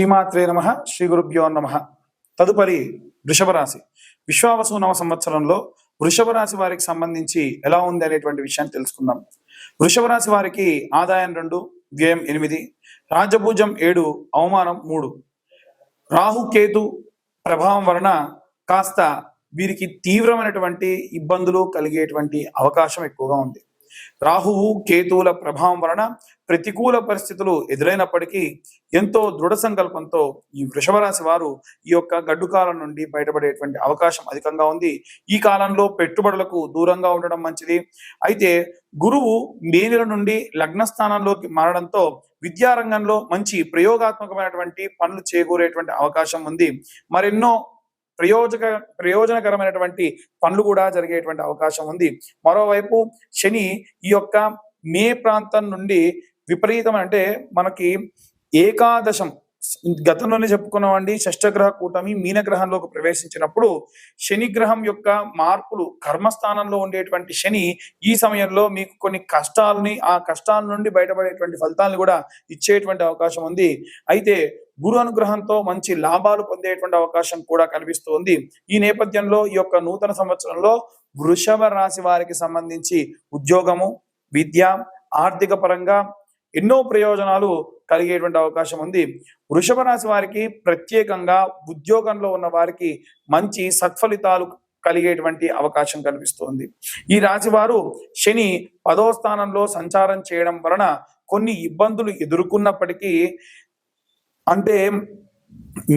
శ్రీమాత్రే నమ శ్రీ గురుభ్యో నమ. తదుపరి వృషభ రాశి విశ్వావసు నవ సంవత్సరంలో వృషభ రాశి వారికి సంబంధించి ఎలా ఉంది అనేటువంటి విషయాన్ని తెలుసుకుందాం. వృషభ రాశి వారికి ఆదాయం రెండు వ్యయం ఎనిమిది రాజభూజం ఏడు అవమానం మూడు. రాహు కేతు ప్రభావం వలన కాస్త వీరికి తీవ్రమైనటువంటి ఇబ్బందులు కలిగేటువంటి అవకాశం ఎక్కువగా ఉంది. రాహువు కేతువుల ప్రభావం వలన ప్రతికూల పరిస్థితులు ఎదురైనప్పటికీ ఎంతో దృఢ సంకల్పంతో ఈ వృషభ రాశి వారు ఈ యొక్క గడ్డు కాలం నుండి బయటపడేటువంటి అవకాశం అధికంగా ఉంది. ఈ కాలంలో పెట్టుబడులకు దూరంగా ఉండడం మంచిది. అయితే గురువు మే నెల నుండి లగ్న స్థానంలోకి మారడంతో విద్యారంగంలో మంచి ప్రయోగాత్మకమైనటువంటి పనులు చేకూరేటువంటి అవకాశం ఉంది. మరెన్నో ప్రయోజక ప్రయోజనకరమైనటువంటి పనులు కూడా జరిగేటువంటి అవకాశం ఉంది. మరోవైపు శని ఈ యొక్క మే ప్రాంతం నుండి విపరీతం అంటే మనకి ఏకాదశం గతంలోనే చెప్పుకున్నామండి షష్టగ్రహ కూటమి మీనగ్రహంలోకి ప్రవేశించినప్పుడు శని గ్రహం యొక్క మార్పులు కర్మస్థానంలో ఉండేటువంటి శని ఈ సమయంలో మీకు కొన్ని కష్టాలని ఆ కష్టాల నుండి బయటపడేటువంటి ఫలితాలను కూడా ఇచ్చేటువంటి అవకాశం ఉంది. అయితే గురు అనుగ్రహంతో మంచి లాభాలు పొందేటువంటి అవకాశం కూడా కనిపిస్తోంది. ఈ నేపథ్యంలో ఈ యొక్క నూతన సంవత్సరంలో వృషభ రాశి వారికి సంబంధించి ఉద్యోగము విద్య ఆర్థిక పరంగా ఎన్నో ప్రయోజనాలు కలిగేటువంటి అవకాశం ఉంది. వృషభ రాశి వారికి ప్రత్యేకంగా ఉద్యోగంలో ఉన్న వారికి మంచి సత్ఫలితాలు కలిగేటువంటి అవకాశం కనిపిస్తోంది. ఈ రాశి వారు శని పదో స్థానంలో సంచారం చేయడం వలన కొన్ని ఇబ్బందులు ఎదుర్కొన్నప్పటికీ అంటే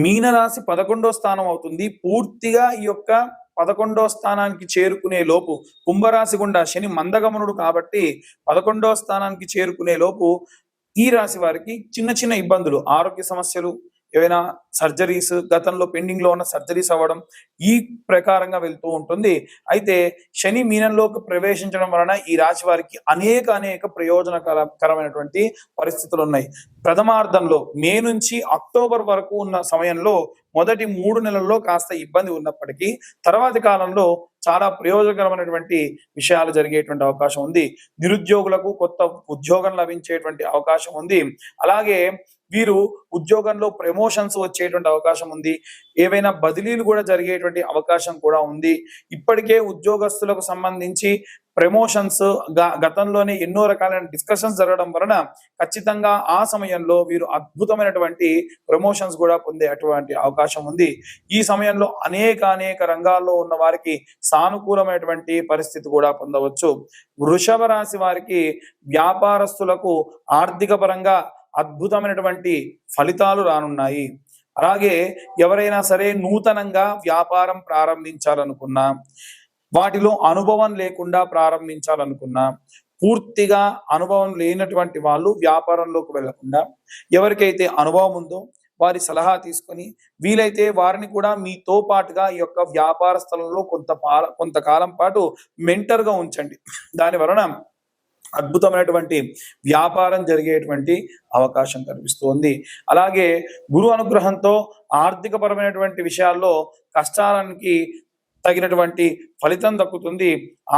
మీనరాశి పదకొండో స్థానం అవుతుంది. పూర్తిగా ఈ యొక్క పదకొండో స్థానానికి చేరుకునే లోపు కుంభరాశి గుండా శని మందగమనుడు కాబట్టి పదకొండో స్థానానికి చేరుకునే లోపు ఈ రాశి వారికి చిన్న చిన్న ఇబ్బందులు ఆరోగ్య సమస్యలు ఏవైనా సర్జరీస్ గతంలో పెండింగ్లో ఉన్న సర్జరీస్ అవ్వడం ఈ ప్రకారంగా వెళ్తూ ఉంటుంది. అయితే శని మీనంలోకి ప్రవేశించడం వలన ఈ రాశి వారికి అనేక అనేక ప్రయోజనకరమైనటువంటి పరిస్థితులు ఉన్నాయి. ప్రథమార్థంలో మే నుంచి అక్టోబర్ వరకు ఉన్న సమయంలో మొదటి మూడు నెలల్లో కాస్త ఇబ్బంది ఉన్నప్పటికీ తర్వాతి కాలంలో చాలా ప్రయోజనకరమైనటువంటి విషయాలు జరిగేటువంటి అవకాశం ఉంది. నిరుద్యోగులకు కొత్త ఉద్యోగం లభించేటువంటి అవకాశం ఉంది. అలాగే వీరు ఉద్యోగంలో ప్రమోషన్స్ వచ్చేటువంటి అవకాశం ఉంది. ఏవైనా బదిలీలు కూడా జరిగేటువంటి అవకాశం కూడా ఉంది. ఇప్పటికే ఉద్యోగస్తులకు సంబంధించి ప్రమోషన్స్ గతంలోనే ఎన్నో రకాలైన డిస్కషన్స్ జరగడం వలన ఖచ్చితంగా ఆ సమయంలో వీరు అద్భుతమైనటువంటి ప్రమోషన్స్ కూడా పొందే అటువంటి అవకాశం ఉంది. ఈ సమయంలో అనేక అనేక రంగాల్లో ఉన్న వారికి సానుకూలమైనటువంటి పరిస్థితి కూడా పొందవచ్చు. వృషభ రాశి వారికి వ్యాపారస్తులకు ఆర్థిక పరంగా అద్భుతమైనటువంటి ఫలితాలు రానున్నాయి. అలాగే ఎవరైనా సరే నూతనంగా వ్యాపారం ప్రారంభించాలనుకున్నా వాటిలో అనుభవం లేకుండా ప్రారంభించాలనుకున్నా పూర్తిగా అనుభవం లేనటువంటి వాళ్ళు వ్యాపారంలోకి వెళ్ళకుండా ఎవరికైతే అనుభవం ఉందో వారి సలహా తీసుకొని వీలైతే వారిని కూడా మీతో పాటుగా ఈ యొక్క వ్యాపార స్థలంలో కొంత కొంతకాలం పాటు మెంటర్గా ఉంచండి. దాని వలన అద్భుతమైనటువంటి వ్యాపారం జరిగేటువంటి అవకాశం కనిపిస్తోంది. అలాగే గురు అనుగ్రహంతో ఆర్థిక పరమైనటువంటి విషయాల్లో కష్టాలకి తగినటువంటి ఫలితం దక్కుతుంది.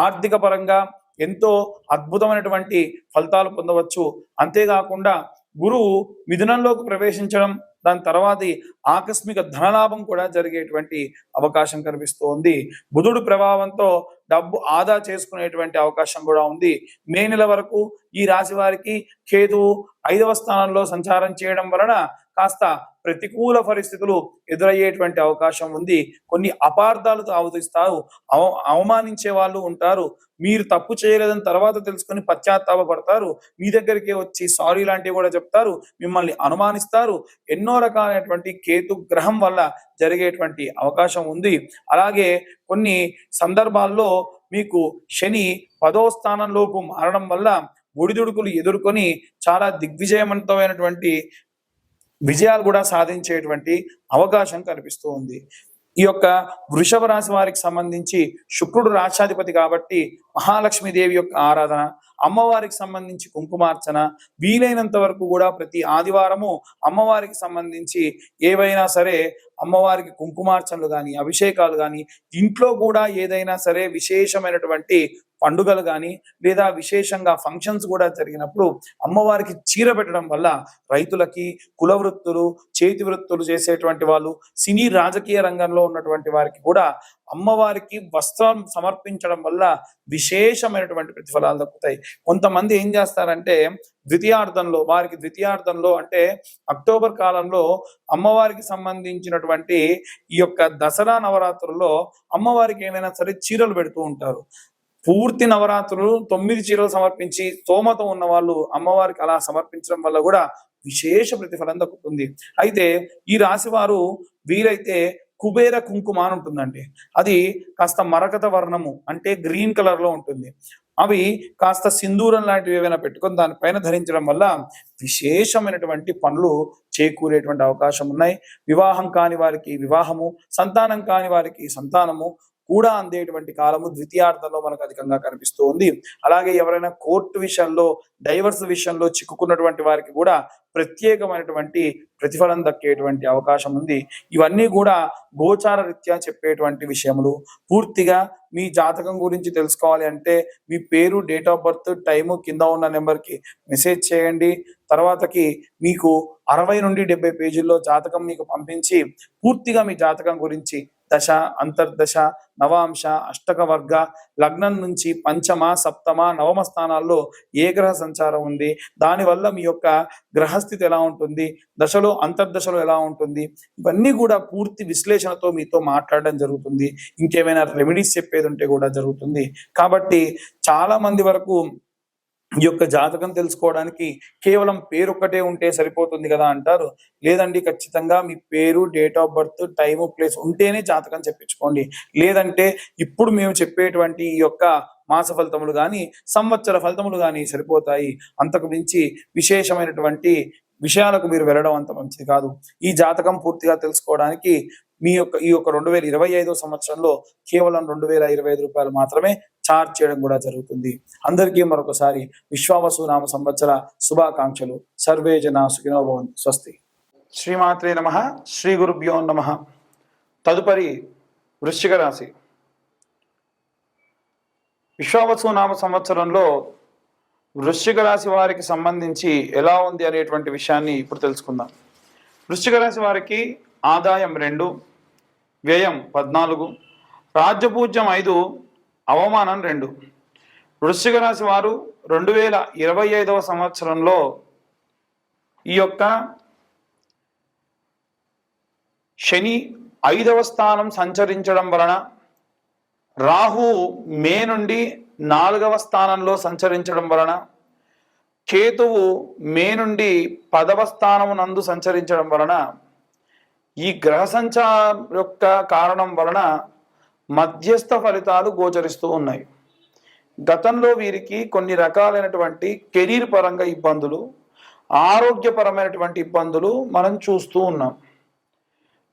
ఆర్థిక పరంగా ఎంతో అద్భుతమైనటువంటి ఫలితాలు పొందవచ్చు. అంతేకాకుండా గురువు మిథునంలోకి ప్రవేశించడం దాని తర్వాతి ఆకస్మిక ధనలాభం కూడా జరిగేటువంటి అవకాశం కనిపిస్తోంది. బుధుడు ప్రభావంతో డబ్బు ఆదా చేసుకునేటువంటి అవకాశం కూడా ఉంది. మే నెల వరకు ఈ రాశి వారికి కేతువు ఐదవ స్థానంలో సంచారం చేయడం వలన కాస్త ప్రతికూల పరిస్థితులు ఎదురయ్యేటువంటి అవకాశం ఉంది. కొన్ని అపార్థాలు తావుతిస్తారు అవ అవమానించే వాళ్ళు ఉంటారు. మీరు తప్పు చేయలేదని తర్వాత తెలుసుకొని పశ్చాత్తాపడతారు మీ దగ్గరికి వచ్చి సారీ లాంటివి కూడా చెప్తారు. మిమ్మల్ని అనుమానిస్తారు. ఎన్నో రకాలైనటువంటి కేతు గ్రహం వల్ల జరిగేటువంటి అవకాశం ఉంది. అలాగే కొన్ని సందర్భాల్లో మీకు శని పదో స్థానంలోకి మారడం వల్ల ఒడిదుడుకులు ఎదుర్కొని చాలా దిగ్విజయవంతమైనటువంటి విజయాలు కూడా సాధించేటువంటి అవకాశం కనిపిస్తూ ఉంది. ఈ యొక్క వృషభ రాశి వారికి సంబంధించి శుక్రుడు రాష్ట్రాధిపతి కాబట్టి మహాలక్ష్మీదేవి యొక్క ఆరాధన అమ్మవారికి సంబంధించి కుంకుమార్చన వీలైనంత వరకు కూడా ప్రతి ఆదివారము అమ్మవారికి సంబంధించి ఏవైనా సరే అమ్మవారికి కుంకుమార్చనలు కానీ అభిషేకాలు కానీ ఇంట్లో కూడా ఏదైనా సరే విశేషమైనటువంటి పండుగలు కానీ లేదా విశేషంగా ఫంక్షన్స్ కూడా జరిగినప్పుడు అమ్మవారికి చీర పెట్టడం వల్ల రైతులకి కుల వృత్తులు చేతి వృత్తులు చేసేటువంటి వాళ్ళు సినీ రాజకీయ రంగంలో ఉన్నటువంటి వారికి కూడా అమ్మవారికి వస్త్రం సమర్పించడం వల్ల విశేషమైనటువంటి ప్రతిఫలాలు దక్కుతాయి. కొంతమంది ఏం చేస్తారంటే ద్వితీయార్థంలో వారికి ద్వితీయార్థంలో అంటే అక్టోబర్ కాలంలో అమ్మవారికి సంబంధించినటువంటి ఈ యొక్క దసరా నవరాత్రుల్లో అమ్మవారికి ఏమైనా సరే చీరలు పెడుతూ ఉంటారు. పూర్తి నవరాత్రులు తొమ్మిది చీరలు సమర్పించి స్తోమత ఉన్న వాళ్ళు అమ్మవారికి అలా సమర్పించడం వల్ల కూడా విశేష ప్రతిఫలం దక్కుతుంది. అయితే ఈ రాశి వారు వీలైతే కుబేర కుంకుమ అని ఉంటుందండి. అది కాస్త మరకత వర్ణము అంటే గ్రీన్ కలర్లో ఉంటుంది. అవి కాస్త సింధూరం లాంటివి ఏవైనా పెట్టుకొని దానిపైన ధరించడం వల్ల విశేషమైనటువంటి పనులు చేకూరేటువంటి అవకాశం ఉన్నాయి. వివాహం కాని వారికి వివాహము సంతానం కాని వారికి సంతానము కూడా అందేటువంటి కాలము ద్వితీయార్థంలో మనకు అధికంగా కనిపిస్తూ ఉంది అలాగే ఎవరైనా కోర్టు విషయంలో డైవర్స్ విషయంలో చిక్కుకున్నటువంటి వారికి కూడా ప్రత్యేకమైనటువంటి ప్రతిఫలం దక్కేటువంటి అవకాశం ఉంది. ఇవన్నీ కూడా గోచార రీత్యా చెప్పేటువంటి విషయములు. పూర్తిగా మీ జాతకం గురించి తెలుసుకోవాలి అంటే మీ పేరు డేట్ ఆఫ్ బర్త్ టైము కింద ఉన్న నెంబర్కి మెసేజ్ చేయండి. తర్వాతకి మీకు అరవై నుండి డెబ్బై పేజీల్లో జాతకం మీకు పంపించి పూర్తిగా మీ జాతకం గురించి దశ అంతర్దశ నవాంశ అష్టక వర్గ లగ్నం నుంచి పంచమ సప్తమ నవమ స్థానాల్లో ఏ గ్రహ సంచారం ఉంది? దానివల్ల మీ యొక్క గ్రహస్థితి ఎలా ఉంటుంది? దశలో అంతర్దశలో ఎలా ఉంటుంది? ఇవన్నీ కూడా పూర్తి విశ్లేషణతో మీతో మాట్లాడడం జరుగుతుంది. ఇంకేమైనా రెమెడీస్ చెప్పేది ఉంటే కూడా జరుగుతుంది. కాబట్టి చాలా మంది వరకు యొక్క జాతకం తెలుసుకోవడానికి కేవలం పేరు ఒక్కటే ఉంటే సరిపోతుంది కదా అంటారు. లేదండి ఖచ్చితంగా మీ పేరు date of birth time place ఉంటేనే జాతకం చెప్పించుకోండి. లేదంటే ఇప్పుడు మేము చెప్పేటువంటి ఈ యొక్క మాస ఫలితములు కానీ సంవత్సర ఫలితములు కానీ సరిపోతాయి. అంతకు మించి విశేషమైనటువంటి విషయాలకు మీరు వెళ్ళడం అంత మంచిది కాదు. ఈ జాతకం పూర్తిగా తెలుసుకోవడానికి మీ యొక్క ఈ యొక్క రెండు వేల ఇరవై ఐదో సంవత్సరంలో కేవలం రెండు వేల ఇరవై ఐదు రూపాయలు మాత్రమే చార్జ్ చేయడం కూడా జరుగుతుంది. అందరికీ మరొకసారి విశ్వావసు నామ సంవత్సర శుభాకాంక్షలు. సర్వే జన సుఖినో భవంతు. స్వస్తి. శ్రీమాత్రే నమ. శ్రీ గురుభ్యో నమ. తదుపరి వృశ్చిక రాశి. విశ్వావసు నామ సంవత్సరంలో వృశ్చిక రాశి వారికి సంబంధించి ఎలా ఉంది అనేటువంటి విషయాన్ని ఇప్పుడు తెలుసుకుందాం. వృశ్చిక రాశి వారికి ఆదాయం రెండు వ్యయం పద్నాలుగు రాజ్యపూజ్యం ఐదు అవమానం రెండు. వృశ్చిక రాశి వారు రెండు వేల ఇరవై ఐదవ సంవత్సరంలో ఈ యొక్క శని ఐదవ స్థానం సంచరించడం వలన రాహు మే నుండి నాలుగవ స్థానంలో సంచరించడం వలన కేతువు మే నుండి పదవ స్థానము నందు సంచరించడం వలన ఈ గ్రహ సంచారం యొక్క కారణం వలన మధ్యస్థ ఫలితాలు గోచరిస్తూ ఉన్నాయి. గతంలో వీరికి కొన్ని రకాలైనటువంటి కెరీర్ పరంగా ఇబ్బందులు ఆరోగ్యపరమైనటువంటి ఇబ్బందులు మనం చూస్తూ ఉన్నాం.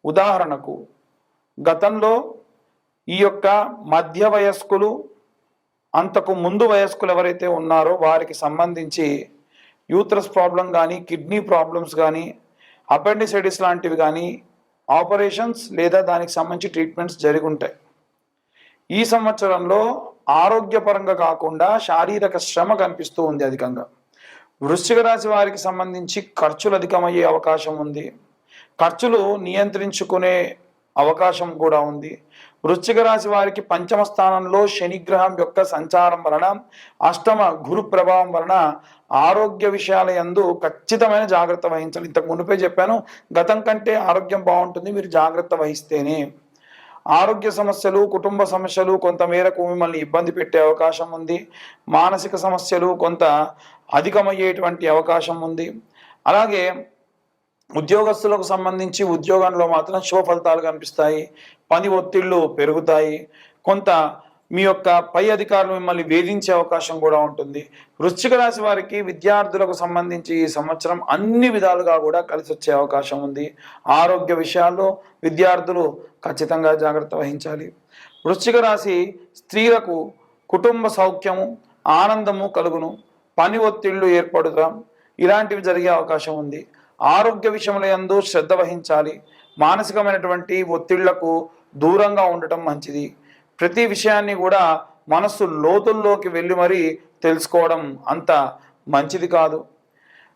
ఉదాహరణకు గతంలో ఈ యొక్క మధ్య వయస్కులు అంతకు ముందు వయస్కులు ఎవరైతే ఉన్నారో వారికి సంబంధించి యూత్రస్ ప్రాబ్లం కానీ కిడ్నీ ప్రాబ్లమ్స్ కానీ అపెండిసైటిస్ లాంటివి కానీ ఆపరేషన్స్ లేదా దానికి సంబంధించి ట్రీట్మెంట్స్ జరిగి ఉంటాయి. ఈ సంవత్సరంలో ఆరోగ్యపరంగా కాకుండా శారీరక శ్రమ కనిపిస్తూ ఉంది అధికంగా. వృశ్చిక రాశి వారికి సంబంధించి ఖర్చులు అధికమయ్యే అవకాశం ఉంది. ఖర్చులు నియంత్రించుకునే అవకాశం కూడా ఉంది. వృశ్చిక రాశి వారికి పంచమ స్థానంలో శనిగ్రహం యొక్క సంచారం వలన అష్టమ గురు ప్రభావం వలన ఆరోగ్య విషయాల ఎందు ఖచ్చితమైన జాగ్రత్త వహించాలి. ఇంతకు మునిపే చెప్పాను గతం కంటే ఆరోగ్యం బాగుంటుంది మీరు జాగ్రత్త వహిస్తేనే. ఆరోగ్య సమస్యలు కుటుంబ సమస్యలు కొంతమేరకు మిమ్మల్ని ఇబ్బంది పెట్టే అవకాశం ఉంది. మానసిక సమస్యలు కొంత అధికమయ్యేటువంటి అవకాశం ఉంది. అలాగే ఉద్యోగస్తులకు సంబంధించి ఉద్యోగంలో మాత్రం శుభ ఫలితాలు కనిపిస్తాయి. పని ఒత్తిళ్ళు పెరుగుతాయి. కొంత మీ యొక్క పై అధికారులు మిమ్మల్ని వేధించే అవకాశం కూడా ఉంటుంది. వృశ్చిక రాశి వారికి విద్యార్థులకు సంబంధించి ఈ సంవత్సరం అన్ని విధాలుగా కూడా కలిసి వచ్చే అవకాశం ఉంది. ఆరోగ్య విషయాల్లో విద్యార్థులు ఖచ్చితంగా జాగ్రత్త వహించాలి. వృశ్చిక రాశి స్త్రీలకు కుటుంబ సౌఖ్యము ఆనందము కలుగును. పని ఒత్తిళ్ళు ఏర్పడుతాం. ఇలాంటివి జరిగే అవకాశం ఉంది. ఆరోగ్య విషయంలో యందు శ్రద్ధ వహించాలి. మానసికమైనటువంటి ఒత్తిళ్ళకు దూరంగా ఉండటం మంచిది. ప్రతి విషయాన్ని కూడా మనస్సు లోతుల్లోకి వెళ్ళి మరీ తెలుసుకోవడం అంత మంచిది కాదు.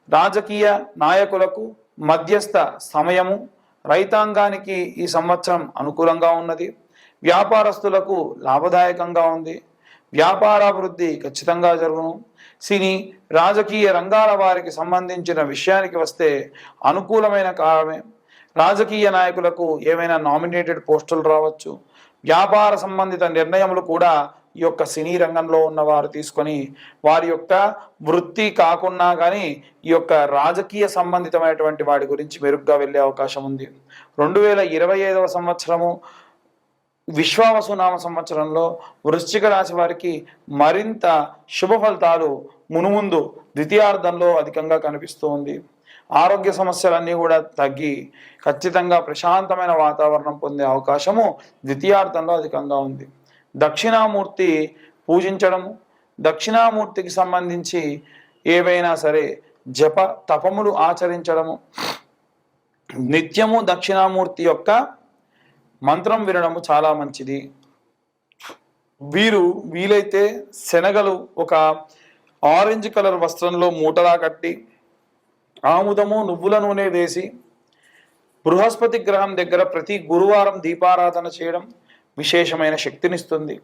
రాజకీయ నాయకులకు మధ్యస్థ సమయము రైతాంగానికి ఈ సంవత్సరం అనుకూలంగా ఉన్నది. వ్యాపారస్తులకు లాభదాయకంగా ఉంది. వ్యాపారాభివృద్ధి ఖచ్చితంగా జరుగును. సినీ రాజకీయ రంగాల వారికి సంబంధించిన విషయానికి వస్తే అనుకూలమైన కాలమే. రాజకీయ నాయకులకు ఏమైనా నామినేటెడ్ పోస్టులు రావచ్చు. వ్యాపార సంబంధిత నిర్ణయములు కూడా ఈ యొక్క సినీ రంగంలో ఉన్నవారు తీసుకొని వారి యొక్క వృత్తి కాకున్నా కానీ ఈ యొక్క రాజకీయ సంబంధితమైనటువంటి వాటి గురించి మెరుగ్గా వెళ్ళే అవకాశం ఉంది. రెండు వేల ఇరవై ఐదవ సంవత్సరము విశ్వావసునామ సంవత్సరంలో వృశ్చిక రాశి వారికి మరింత శుభ ఫలితాలు మునుముందు ద్వితీయార్థంలో అధికంగా కనిపిస్తూ ఉంది. ఆరోగ్య సమస్యలన్నీ కూడా తగ్గి ఖచ్చితంగా ప్రశాంతమైన వాతావరణం పొందే అవకాశము ద్వితీయార్థంలో అధికంగా ఉంది. దక్షిణామూర్తి పూజించడము దక్షిణామూర్తికి సంబంధించి ఏవైనా సరే జప తపములు ఆచరించడము నిత్యము దక్షిణామూర్తి యొక్క మంత్రం వినడము చాలా మంచిది. వీరు వీలైతే శనగలు ఒక ఆరెంజ్ కలర్ వస్త్రంలో మూటలా కట్టి ఆముదము నువ్వుల నూనె వేసి బృహస్పతి గ్రహం దగ్గర ప్రతి గురువారం దీపారాధన చేయడం విశేషమైన శక్తినిస్తుంది.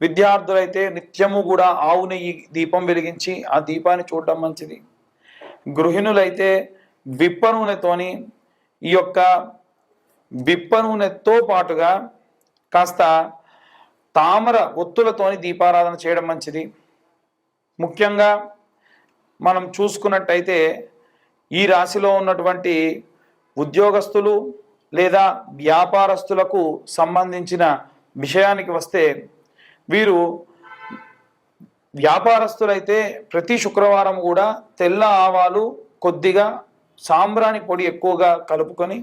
విద్యార్థులైతే నిత్యము కూడా ఆవు నెయ్యి దీపం వెలిగించి ఆ దీపాన్ని చూడడం మంచిది. గృహిణులైతే విప్ప నూనెతోని ఈ యొక్క విప్ప నూనెతో పాటుగా కాస్త తామర ఒత్తులతోని దీపారాధన చేయడం మంచిది. ముఖ్యంగా మనం చూసుకున్నట్టయితే ఈ రాశిలో ఉన్నటువంటి ఉద్యోగస్తులు లేదా వ్యాపారస్తులకు సంబంధించిన విషయానికి వస్తే వీరు వ్యాపారస్తులైతే ప్రతి శుక్రవారం కూడా తెల్ల ఆవాలు కొద్దిగా సాంబ్రాణి పొడి ఎక్కువగా కలుపుకొని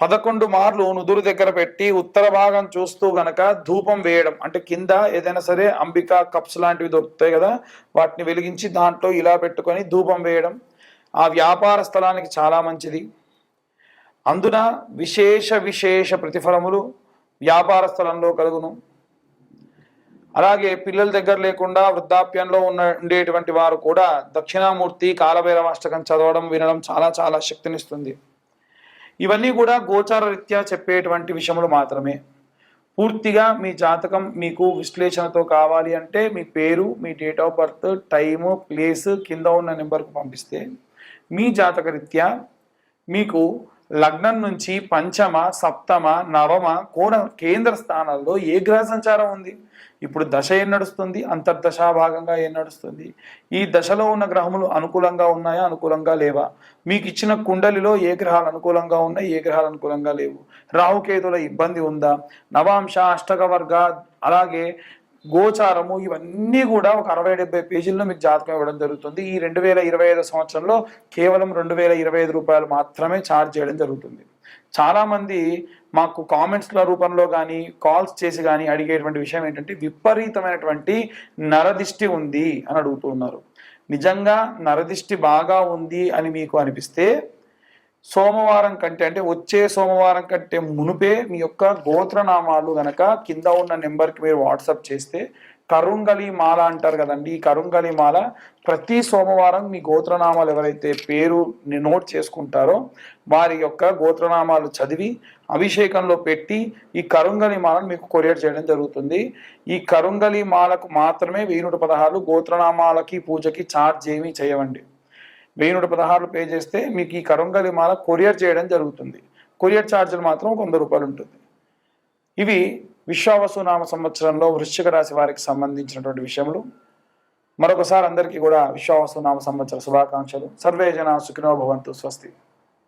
పదకొండు మార్లు నుదురు దగ్గర పెట్టి ఉత్తర భాగం చూస్తూ గనక ధూపం వేయడం అంటే కింద ఏదైనా సరే అంబికా కప్స్ లాంటివి దొరుకుతాయి కదా వాటిని వెలిగించి దాంట్లో ఇలా పెట్టుకొని ధూపం వేయడం ఆ వ్యాపార స్థలానికి చాలా మంచిది. అందున విశేష విశేష ప్రతిఫలములు వ్యాపార స్థలంలో కలుగును. అలాగే పిల్లల దగ్గర లేకుండా వృద్ధాప్యంలో ఉన్న ఉండేటువంటి వారు కూడా దక్షిణామూర్తి కాలభైరవ అష్టకం చదవడం వినడం చాలా చాలా శక్తినిస్తుంది. ఇవన్నీ కూడా గోచార రీత్యా చెప్పేటువంటి విషయములు మాత్రమే. పూర్తిగా మీ జాతకం మీకు విశ్లేషణతో కావాలి అంటే మీ పేరు మీ date of birth time place కింద ఉన్న నెంబర్కు పంపిస్తే మీ జాతక రీత్యా మీకు లగ్నం నుంచి పంచమ సప్తమ నవమ కోణ కేంద్ర స్థానాల్లో ఏ గ్రహ సంచారం ఉంది? ఇప్పుడు దశ ఏం నడుస్తుంది? అంతర్దశా భాగంగా ఏం నడుస్తుంది? ఈ దశలో ఉన్న గ్రహములు అనుకూలంగా ఉన్నాయా? అనుకూలంగా లేవా? మీకు ఇచ్చిన కుండలిలో ఏ గ్రహాలు అనుకూలంగా ఉన్నాయి? ఏ గ్రహాలు అనుకూలంగా లేవు? రాహుకేతుల ఇబ్బంది ఉందా? నవాంశ అష్టక వర్గ అలాగే గోచారము ఇవన్నీ కూడా ఒక అరవై డెబ్బై పేజీల్లో మీకు జాతకం ఇవ్వడం జరుగుతుంది. ఈ రెండు వేల ఇరవై ఐదు సంవత్సరంలో కేవలం రెండు వేల ఇరవై ఐదు రూపాయలు మాత్రమే ఛార్జ్ చేయడం జరుగుతుంది. చాలామంది మాకు కామెంట్స్ల రూపంలో కానీ కాల్స్ చేసి కానీ అడిగేటువంటి విషయం ఏంటంటే విపరీతమైనటువంటి నరదిష్టి ఉంది అని అడుగుతున్నారు నిజంగా నరదిష్టి బాగా ఉంది అని మీకు అనిపిస్తే సోమవారం కంటే అంటే వచ్చే సోమవారం కంటే మునుపే మీ యొక్క గోత్రనామాలు గనక కింద ఉన్న నెంబర్కి మీరు వాట్సాప్ చేస్తే కరుంగలి మాల అంటారు కదండి ఈ కరుంగలి మాల ప్రతి సోమవారం మీ గోత్రనామాలు ఎవరైతే పేరు నోట్ చేసుకుంటారో వారి యొక్క గోత్రనామాలు చదివి అభిషేకంలో పెట్టి ఈ కరుంగలి మాలను మీకు కొరియర్ చేయడం జరుగుతుంది. ఈ కరుంగలి మాలకు మాత్రమే వెయ్యి నూట పదహారు గోత్రనామాలకి పూజకి ఛార్జ్ ఏమీ చేయవండి. వెయ్యి నూట పదహారులు పే చేస్తే మీకు ఈ కరుంగలి మాల కొరియర్ చేయడం జరుగుతుంది. కొరియర్ ఛార్జీలు మాత్రం ఒక వంద రూపాయలు ఉంటుంది. ఇవి విశ్వావసునామ సంవత్సరంలో వృశ్చిక రాశి వారికి సంబంధించినటువంటి విషయములు. మరొకసారి అందరికీ కూడా విశ్వావసునామ సంవత్సర శుభాకాంక్షలు. సర్వే జన సుఖినో భవంతు స్వస్తి.